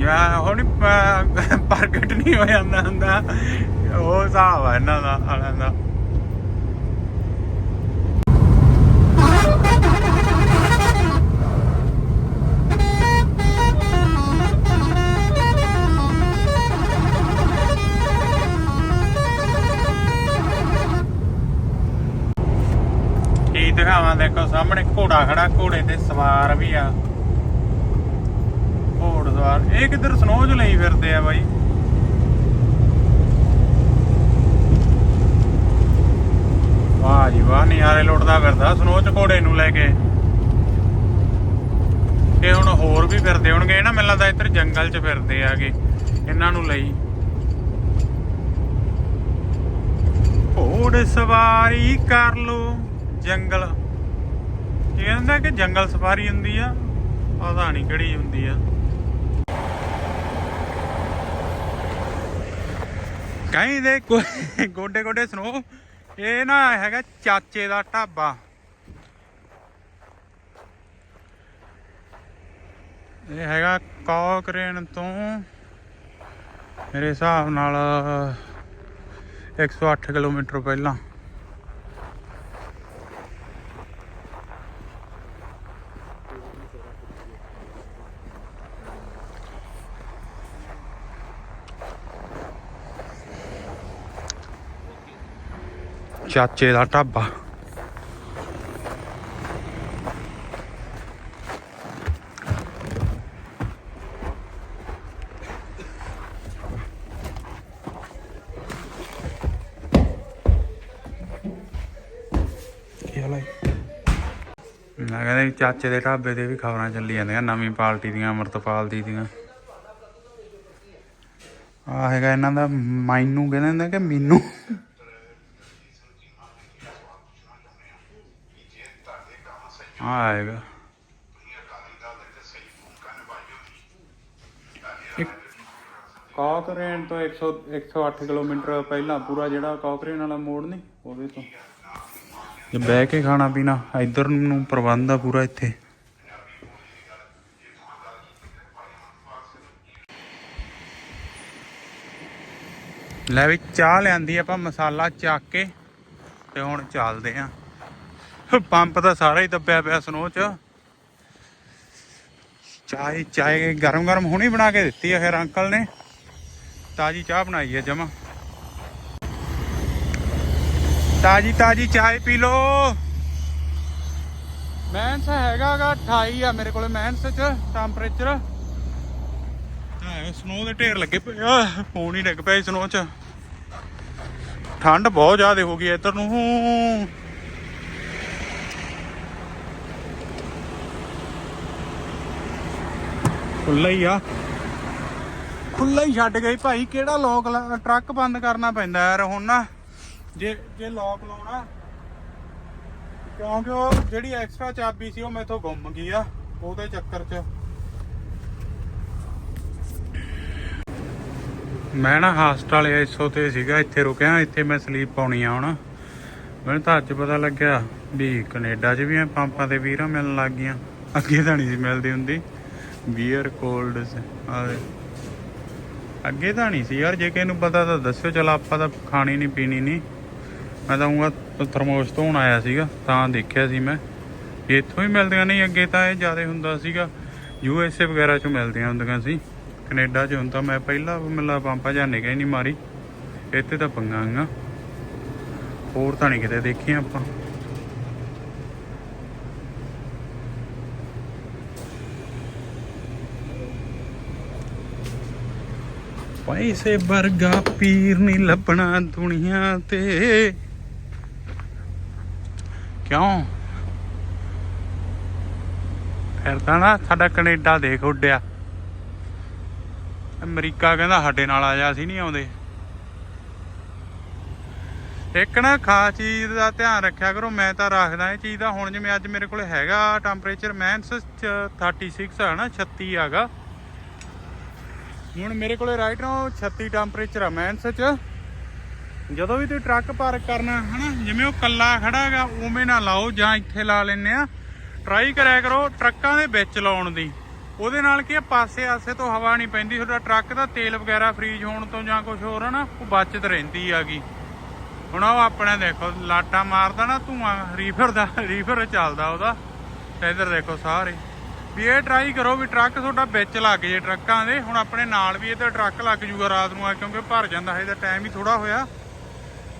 Speaker 1: ਯਾ ਹੁਣ ਪ੍ਰਗਟ ਨਹੀਂ ਹੋ ਜਾਂਦਾ ਹੁੰਦਾ। ਉਹ ਹਿਸਾਬ ਆ ਇਹਨਾਂ ਦਾ ਆਲਾਂ ਦਾ। ਕੀ ਦਿਖਾਵਾਂ ਦੇਖੋ, ਸਾਹਮਣੇ ਘੋੜਾ ਖੜਾ, ਘੋੜੇ ਤੇ ਸਵਾਰ ਵੀ ਆ। ਸਵਾਰ ਇਹ ਕਿੱਧਰ ਚ ਲਈ ਫਿਰਦੇ ਆ ਬਾਈ? ਵਾਹ ਜੀ ਵਾਹ, ਨਿਆਰੇ ਲੁੱਟਦਾ ਫਿਰਦਾ, ਸਨੋਜ ਘੋੜੇ ਨੂੰ ਲੈ ਕੇ। ਇਹ ਹੁਣ ਹੋਰ ਵੀ ਫਿਰਦੇ ਹੋਣਗੇ ਨਾ ਮੈਨੂੰ ਲੱਗਦਾ ਇੱਧਰ ਜੰਗਲ 'ਚ ਫਿਰਦੇ ਆਗੇ, ਇਹਨਾਂ ਨੂੰ ਲਈ। ਘੋੜ ਸਵਾਰੀ ਕਰ ਲੋ ਜੰਗਲ। ਇਹ ਕਹਿੰਦਾ ਕਿ ਜੰਗਲ ਸਫਾਰੀ ਹੁੰਦੀ ਆ, ਪਤਾ ਨਹੀਂ ਕਿਹੜੀ ਹੁੰਦੀ ਆ। ਕਹਿੰਦੇ ਗੋਡੇ ਗੋਡੇ ਸੁਣੋ। ਇਹ ਨਾ ਹੈਗਾ ਚਾਚੇ ਦਾ ਢਾਬਾ। ਇਹ ਹੈਗਾ ਕੌਕਰੇਨ ਤੋਂ। ਮੇਰੇ ਹਿਸਾਬ ਨਾਲ 108 ਕਿਲੋਮੀਟਰ ਪਹਿਲਾਂ। ਚਾਚੇ ਦਾ ਢਾਬਾ। ਕੀ ਮੈਂ ਕਹਿੰਦਾ ਚਾਚੇ ਦੇ ਢਾਬੇ ਤੇ ਵੀ ਖਬਰਾਂ ਚੱਲੀ ਜਾਂਦੀਆਂ, ਨਵੀਂ ਪਾਰਟੀ ਦੀਆਂ, ਅਮਰਤਪਾਲ ਦੀ ਦੀਆਂ। ਆ ਹੈਗਾ ਇਹਨਾਂ ਦਾ ਮੈਨੂੰ ਕਹਿੰਦੇ ਹੁੰਦੇ ਕਿ ਮੈਨੂੰ? ਆਏਗਾ। ਕਾਕਰੇਨ ਤੋਂ 100 108 ਕਿਲੋਮੀਟਰ ਪਹਿਲਾਂ ਪੂਰਾ ਜਿਹੜਾ ਕਾਕਰੇਨ ਵਾਲਾ ਮੋੜ ਨਹੀਂ ਉਹਦੇ ਤੋਂ। ਜੇ ਬਹਿ ਕੇ ਖਾਣਾ ਪੀਣਾ ਇੱਧਰ ਨੂੰ ਪ੍ਰਬੰਧ ਆ ਪੂਰਾ ਇੱਥੇ। ਲੈ ਵੀ ਚਾਹ ਲਿਆਂਦੀ ਆਪਾਂ ਮਸਾਲਾ ਚੱਕ ਕੇ ਤੇ ਹੁਣ ਚੱਲਦੇ ਆਂ। ਪੰਪ ਤਾਂ ਸਾਰਾ ਹੀ ਦੱਬਿਆ ਪਿਆ ਸਨੋ ਚ। ਚਾਹ ਚਾਹ ਗਰਮ ਗਰਮ ਹੁਣੀ ਬਣਾ ਕੇ ਦਿੱਤੀ ਆ ਫਿਰ ਅੰਕਲ ਨੇ। ਤਾਜੀ ਚਾਹ ਬਣਾਈ ਹੈ ਜਮਾ। ਤਾਜੀ ਤਾਜੀ ਚਾਹ ਪੀ ਲੋ। ਮੈਂਸ ਹੈਗਾਗਾ 28 ਆ ਮੇਰੇ ਕੋਲੇ ਮੈਂਸ ਚ ਟੈਂਪਰੇਚਰ ਹਾਂ ਸਨੋ ਦੇ ਢੇਰ ਲੱਗੇ ਪਏ ਆ। ਫੋਨ ਹੀ ਡਿੱਗ ਪਿਆ ਸਨੋ ਚ। ਠੰਡ ਬਹੁਤ ਜ਼ਿਆਦਾ ਹੋ ਗਈ ਇੱਧਰ ਨੂੰ। ਖੁੱਲਾ ਹੀ ਆ। ਖੁੱਲਾ ਹੀ ਛੱਡ ਗਈ ਭਾਈ, ਕਿਹੜਾ ਲੋਕ ਟਰੱਕ ਬੰਦ ਕਰਨਾ ਪੈਂਦਾ ਯਾਰ ਹੁਣ ਨਾ। ਜੇ ਜੇ ਲੋਕ ਲਾਉਣਾ, ਕਿਉਂਕਿ ਉਹ ਜਿਹੜੀ ਐਕਸਟਰਾ ਚਾਬੀ ਸੀ ਉਹ ਮੈਥੋਂ ਗੁੰਮ ਗਈ ਆ, ਉਹਦੇ ਚੱਕਰ 'ਚ। ਮੈਂ ਨਾ ਹਸਪਤਾਲ ਐਸੋ ਤੇ ਸੀਗਾ, ਇੱਥੇ ਰੁਕਿਆ, ਇੱਥੇ ਮੈਂ ਸਲੀਪ ਪਾਉਣੀ ਆ ਹੁਣ। ਮੈਨੂੰ ਤਾਂ ਅੱਜ ਪਤਾ ਲੱਗਿਆ ਵੀ ਕੈਨੇਡਾ 'ਚ ਵੀ ਐ ਪੰਪਾਂ ਤੇ ਵੀਰਾਂ ਮਿਲਣ ਲੱਗ ਗਈਆਂ। ਅੱਗੇ ਤਾਂ ਨਹੀਂ ਸੀ ਮਿਲਦੀ ਹੁੰਦੀ। ਬੀਅਰ ਕੋਲਡਸ ਅੱਗੇ ਤਾਂ ਨਹੀਂ ਸੀ ਯਾਰ, ਜੇ ਕਿਸੇ ਨੂੰ ਪਤਾ ਤਾਂ ਦੱਸਿਓ, ਚਲ ਆਪਾਂ ਤਾਂ ਖਾਣੀ ਨਹੀਂ ਪੀਣੀ ਨਹੀਂ ਮੈਂ ਤਾਂ ਉਹ ਥਰਮੋਸ ਧੋਣ ਆਇਆ ਸੀਗਾ, ਤਾਂ ਦੇਖਿਆ ਸੀ ਮੈਂ। ਇੱਥੋਂ ਹੀ ਮਿਲਦੀਆਂ ਨਹੀਂ ਅੱਗੇ ਤਾਂ ਇਹ ਜ਼ਿਆਦਾ ਹੁੰਦਾ ਸੀਗਾ। ਯੂ ਐਸ ਏ ਵਗੈਰਾ ਚੋਂ ਮਿਲਦੀਆਂ ਹੁੰਦੀਆਂ ਸੀ। ਕੈਨੇਡਾ 'ਚ ਹੁਣ ਤਾਂ ਮੈਂ ਪਹਿਲਾਂ ਮਿਲਾ ਪੰਪਾ ਜਾਣੇ ਗਏ ਨਹੀਂ ਮਾਰੀ। ਇੱਥੇ ਤਾਂ ਪੰਗਾ ਹੋਰ ਤਾਂ ਨਹੀਂ ਕਿਤੇ ਦੇਖੀਆਂ ਆਪਾਂ। ਪੈਸੇ ਵਰਗਾ ਪੀਰ ਨਹੀਂ ਲੱਭਣਾ ਦੁਨੀਆ ਤੇ। ਕਿਉਂ? ਫਿਰ ਤਾਂ ਨਾ ਸਾਡਾ ਕੈਨੇਡਾ ਦੇਖ ਉੱਡਿਆ। ਅਮਰੀਕਾ ਕਹਿੰਦਾ ਸਾਡੇ ਨਾਲ ਆ ਜਾ ਅਸੀਂ ਨਹੀਂ ਆਉਂਦੇ। ਇੱਕ ਨਾ ਖਾਸ ਚੀਜ਼ ਦਾ ਧਿਆਨ ਰੱਖਿਆ ਕਰੋ, ਮੈਂ ਤਾਂ ਰੱਖਦਾ ਇਹ ਚੀਜ਼ ਦਾ। ਹੁਣ ਜਿਵੇਂ ਅੱਜ ਮੇਰੇ ਕੋਲ ਹੈਗਾ ਟੈਂਪਰੇਚਰ ਮੈਂਸ 36 ਹੈ ਨਾ 36 ਹੈਗਾ। ਹੁਣ ਮੇਰੇ ਕੋਲੇ ਰਾਈਟ ਨਾਓ 36 ਟੈਂਪਰੇਚਰ ਆ ਮੈਂਸ ਚ। ਜਦੋਂ ਵੀ ਤੁਸੀਂ ਟਰੱਕ ਪਾਰਕ ਕਰਨਾ, ਹਨਾ, ਜਿਵੇਂ ਉਹ ਕੱਲਾ ਖੜਾ ਹੈਗਾ, ਉਵੇਂ ਨਾ ਲਾਓ, ਜਾਂ ਇੱਥੇ ਲਾ ਲੈਨੇ ਆ। ਟਰਾਈ ਕਰਿਆ ਕਰੋ ਟਰੱਕਾਂ ਦੇ ਵਿੱਚ ਲਾਉਣ ਦੀ। ਉਹਦੇ ਨਾਲ ਕੀ ਆ ਪਾਸੇ ਆਸੇ ਤੋਂ ਹਵਾ ਨਹੀਂ ਪੈਂਦੀ, ਤੁਹਾਡਾ ਟਰੱਕ ਦਾ ਤੇਲ ਵਗੈਰਾ ਫ੍ਰੀਜ ਹੋਣ ਤੋਂ ਜਾਂ ਕੁਝ ਹੋਰ ਆ ਨਾ, ਉਹ ਬਚਤ ਰਹਿੰਦੀ ਆਗੀ ਹੁਣ ਉਹ ਆਪਣੇ ਦੇਖੋ, ਲਾਟਾ ਮਾਰਦਾ ਨਾ ਧੂਆਂ ਰੀਫਰ ਦਾ ਰੀਫਰ ਚੱਲਦਾ ਉਹਦਾ। ਤੇ ਇੱਧਰ ਦੇਖੋ ਸਾਰੇ। ਵੀ ਇਹ ਟਰਾਈ ਕਰੋ ਵੀ ਟਰੱਕ ਤੁਹਾਡਾ ਵਿੱਚ ਲੱਗ ਜੇ ਟਰੱਕਾਂ ਦੇ। ਹੁਣ ਆਪਣੇ ਨਾਲ ਵੀ ਇਹਦੇ ਟਰੱਕ ਲੱਗ ਜੂਗਾ ਰਾਤ ਨੂੰ ਆ, ਕਿਉਂਕਿ ਭਰ ਜਾਂਦਾ ਹੈ, ਇਹਦਾ ਟਾਈਮ ਹੀ ਥੋੜਾ ਹੋਇਆ।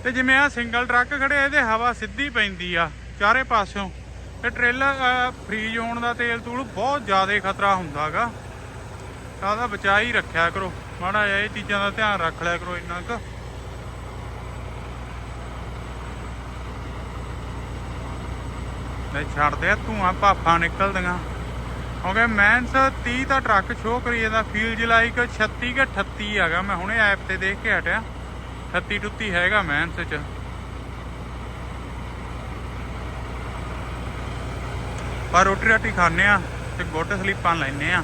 Speaker 1: ਤੇ ਜਿਵੇਂ ਆ ਸਿੰਗਲ ਟਰੱਕ ਖੜੇ ਇਹਦੇ ਹਵਾ ਸਿੱਧੀ ਪੈਂਦੀ ਆ ਚਾਰੇ ਪਾਸਿਓਂ। ਤੇ ਟ੍ਰੇਲਰ ਫ੍ਰੀਜ ਹੋਣ ਦਾ ਤੇਲ ਤੂਲ ਬਹੁਤ ਜ਼ਿਆਦਾ ਖਤਰਾ ਹੁੰਦਾਗਾ। ਤਾਂ ਦਾ ਬਚਾ ਹੀ ਰੱਖਿਆ ਕਰੋ। ਮਾੜਾ ਜਿਹਾ ਇਹ ਚੀਜ਼ਾਂ ਦਾ ਧਿਆਨ ਰੱਖ ਲਿਆ ਕਰੋ ਇੰਨਾ ਕੁ। ਤੇ ਛੱਡਦੇ ਆ, ਧੂਆਂ, ਭਾਫਾਂ ਨਿਕਲਦੀਆਂ। ਕਿਉਂਕਿ ਮੈਂਸ 30 ਦਾ ਟਰੱਕ ਸ਼ੋਅ ਕਰੀ ਜਾਂਦਾ। ਫੀਲ ਲਾਈਕ 36 ਕਿ 38 ਹੈਗਾ। ਮੈਂ ਹੁਣੇ ਐਪ ਤੇ ਦੇਖ ਕੇ ਹਟਿਆ। 38 ਟੁੱਤੀ ਹੈਗਾ ਮੈਂਸ ਚ। ਪਰ ਰੋਟੀ ਰਾਟੀ ਖਾਣੇ ਆ ਤੇ ਗੁੱਡ ਸਲੀਪਾਂ ਲੈਨੇ ਆ।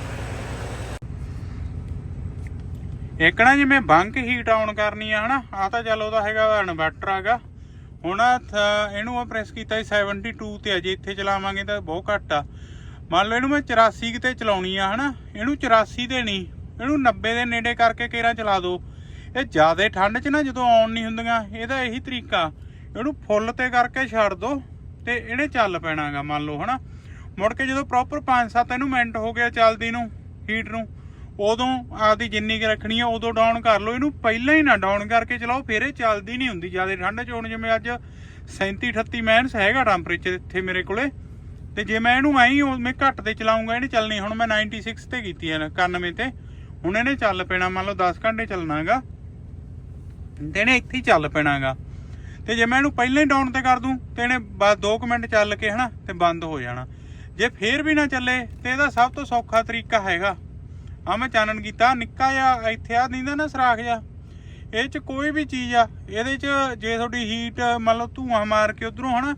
Speaker 1: ਇੱਕ ਨਾ ਜਿਵੇਂ ਬੰਕ ਹੀਟ ਆਨ ਕਰਨੀ ਆ, ਹਨਾ ਆ ਤਾਂ ਚੱਲ ਉਹਦਾ ਹੈਗਾ ਇਨਵਰਟਰ ਹੈਗਾ। ਹੁਣ ਇਹਨੂੰ ਆ ਪ੍ਰੈਸ ਕੀਤਾ ਸੀ 72 ਤੇ ਅਜੇ ਇੱਥੇ ਚਲਾਵਾਂਗੇ ਤਾਂ ਬਹੁਤ ਘੱਟ ਆ। ਮੰਨ ਲਓ ਇਹਨੂੰ ਮੈਂ 84 ਕਿਤੇ ਚਲਾਉਣੀ ਆ, ਹਨਾ? ਇਹਨੂੰ 84 ਤੇ ਨਹੀਂ, ਇਹਨੂੰ 90 ਦੇ ਨੇੜੇ ਕਰਕੇ ਕੇਰਾ ਚਲਾ ਦਿਓ ਇਹ ਜ਼ਿਆਦਾ ਠੰਡ 'ਚ ਨਾ ਜਦੋਂ ਆਉਣ ਨਹੀਂ ਹੁੰਦੀਆਂ ਇਹਦਾ ਇਹੀ ਤਰੀਕਾ। ਇਹਨੂੰ ਫੁੱਲ ਤੇ ਕਰਕੇ ਛੱਡ ਦਿਓ ਤੇ ਇਹਨੇ ਚੱਲ ਪੈਣਾਗਾ, ਮੰਨ ਲਓ, ਹਨਾ? ਮੁੜ ਕੇ ਜਦੋਂ ਪ੍ਰੋਪਰ 5-7 ਇਹਨੂੰ ਮਿੰਟ ਹੋ ਗਿਆ ਚੱਲਦੀ ਨੂੰ ਹੀਟ ਨੂੰ, ਉਦੋਂ ਆਪਦੀ ਜਿੰਨੀ ਕਿ ਰੱਖਣੀ ਆ, ਉਦੋਂ ਡਾਊਨ ਕਰ ਲਓ। ਇਹਨੂੰ ਪਹਿਲਾਂ ਹੀ ਨਾ ਡਾਊਨ ਕਰਕੇ ਚਲਾਓ, ਫਿਰ ਇਹ ਚੱਲਦੀ ਨਹੀਂ ਹੁੰਦੀ। ਜ਼ਿਆਦਾ ਠੰਡ 'ਚ ਹੁਣ ਜਿਵੇਂ ਅੱਜ 37 38 ਮਾਈਨਸ ਹੈਗਾ ਟੈਂਪਰੇਚਰ ਇੱਥੇ ਮੇਰੇ ਕੋਲੇ ਤੇ ਜੇ ਮੈਂ ਇਹਨੂੰ ਐਂ ਹੀ ਮੈਂ ਘੱਟ ਤੇ ਚਲਾਉਂਗਾ, ਇਹਨੇ ਚੱਲਣੀ, ਹੁਣ ਮੈਂ 96 ਤੇ ਕੀਤੀ ਹੈ 91 ਤੇ। ਹੁਣ ਇਹਨੇ ਚੱਲ ਪੈਣਾ, ਮੰਨ ਲਓ 10 ਘੰਟੇ ਚੱਲਣਾਗਾ। ਤੇ ਇਹਨੇ ਇੱਥੇ ਹੀ ਚੱਲ ਪੈਣਾਗਾ। ਤੇ ਜੇ ਮੈਂ ਇਹਨੂੰ ਪਹਿਲਾਂ ਹੀ ਡਾਊਨ ਤੇ ਕਰ ਦੂੰ, ਤੇ ਇਹਨੇ ਬਸ 2 ਮਿੰਟ ਚੱਲ ਕੇ ਹਨਾ, ਤੇ ਬੰਦ ਹੋ ਜਾਣਾ। ਜੇ ਫੇਰ ਵੀ ਨਾ ਚੱਲੇ, ਤੇ ਇਹਦਾ ਸਭ ਤੋਂ ਸੌਖਾ ਤਰੀਕਾ ਹੈਗਾ। ਆ ਮੈਂ ਚਾਨਣ ਕੀਤਾ, ਨਿੱਕਾ ਜਿਹਾ ਇੱਥੇ ਆ ਦਿੰਦਾ ਨਾ ਸਰਾਖ ਜਿਹਾ। ਇਹ ਚ ਕੋਈ ਵੀ ਚੀਜ਼ ਆ, ਇਹਦੇ ਚ ਜੇ ਤੁਹਾਡੀ ਹੀਟ ਮੰਨ ਲਓ ਧੂਆਂ ਮਾਰ ਕੇ ਉਧਰੋਂ ਹਨਾ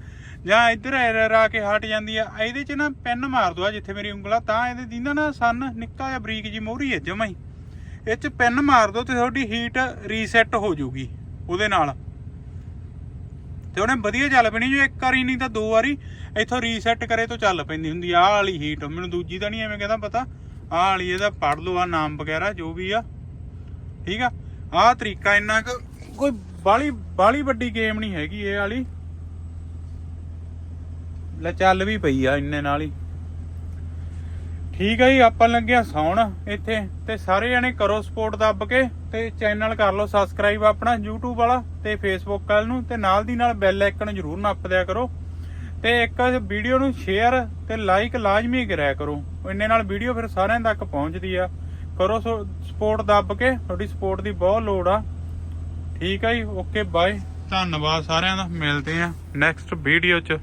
Speaker 1: ਜਾਂ ਇੱਧਰ ਐਰਰ ਆ ਕੇ ਹਟ ਜਾਂਦੀ ਆ, ਇਹਦੇ 'ਚ ਨਾ ਪੈਨ ਮਾਰ ਦੋ ਆ ਜਿੱਥੇ ਮੇਰੀ ਉਂਗਲਾ, ਤਾਂ ਇਹਦੇ ਦਿੰਦਾ ਨਾ ਸਨ ਨਿੱਕਾ ਜਿਹਾ ਬਰੀਕ ਜੀ ਮੋਹਰੀ ਹੈ ਜਮਾ ਹੀ। ਇਹ 'ਚ ਪੈਨ ਮਾਰ ਦੋ ਤੇ ਤੁਹਾਡੀ ਹੀਟ ਰੀਸੈਟ ਹੋ ਜਾਊਗੀ ਉਹਦੇ ਨਾਲ। ਤੇ ਉਹਨੇ ਵਧੀਆ ਚੱਲ ਪੈਣੀ, ਜੋ ਇੱਕ ਵਾਰੀ ਨਹੀਂ ਤਾਂ ਦੋ ਵਾਰੀ ਇੱਥੋਂ ਰੀਸੈਟ ਕਰੇ ਤੋਂ ਚੱਲ ਪੈਂਦੀ ਹੁੰਦੀ ਆ ਵਾਲੀ ਹੀਟ ਮੈਨੂੰ ਦੂਜੀ ਤਾਂ ਨਹੀਂ ਐਵੇਂ ਕਹਿੰਦਾ ਪਤਾ। ਆਹ ਵਾਲੀ ਇਹਦਾ ਪੜ ਲਓ ਆ ਨਾਮ ਵਗੈਰਾ ਜੋ ਵੀ ਆ। ਠੀਕ ਆ? ਆਹ ਤਰੀਕਾ ਇੰਨਾ ਕੁ, ਕੋਈ ਬਾਲੀ ਬਾਲੀ ਵੱਡੀ ਗੇਮ ਨਹੀਂ ਹੈਗੀ ਇਹ ਵਾਲੀ। ਲੈ ਚੱਲ ਵੀ ਪਈ ਆ ਇੰਨੇ ਨਾਲ ਹੀ। ਠੀਕ ਹੈ ਜੀ, ਆਪਾਂ ਲੱਗਿਆ ਸੌਣ ਇੱਥੇ ਤੇ ਸਾਰੇ ਜਣੇ ਕਰੋ ਸਪੋਰਟ ਦੱਬ ਕੇ ਤੇ ਚੈਨਲ ਕਰ ਲਓ ਸਬਸਕ੍ਰਾਈਬ ਆਪਣਾ YouTube ਵਾਲਾ ਤੇ Facebook ਵਾਲ ਨੂੰ ਤੇ ਨਾਲ ਦੀ ਨਾਲ ਬੈਲ ਆਈਕਨ ਜ਼ਰੂਰ ਨੱਪ ਦਿਆ ਕਰੋ ਤੇ ਇੱਕ ਵੀਡੀਓ ਨੂੰ ਸ਼ੇਅਰ ਤੇ ਲਾਈਕ ਲਾਜ਼ਮੀ ਕਰਿਆ ਕਰੋ। ਇੰਨੇ ਨਾਲ ਵੀਡੀਓ ਫਿਰ ਸਾਰਿਆਂ ਤੱਕ ਪਹੁੰਚਦੀ ਆ। ਕਰੋ ਸਪੋਰਟ ਦੱਬ ਕੇ, ਤੁਹਾਡੀ ਸਪੋਰਟ ਦੀ ਬਹੁਤ ਲੋੜ ਆ। ਠੀਕ ਹੈ ਜੀ ਓਕੇ ਬਾਏ ਧੰਨਵਾਦ ਸਾਰਿਆਂ ਦਾ, ਮਿਲਦੇ ਆ ਨੈਕਸਟ ਵੀਡੀਓ 'ਚ।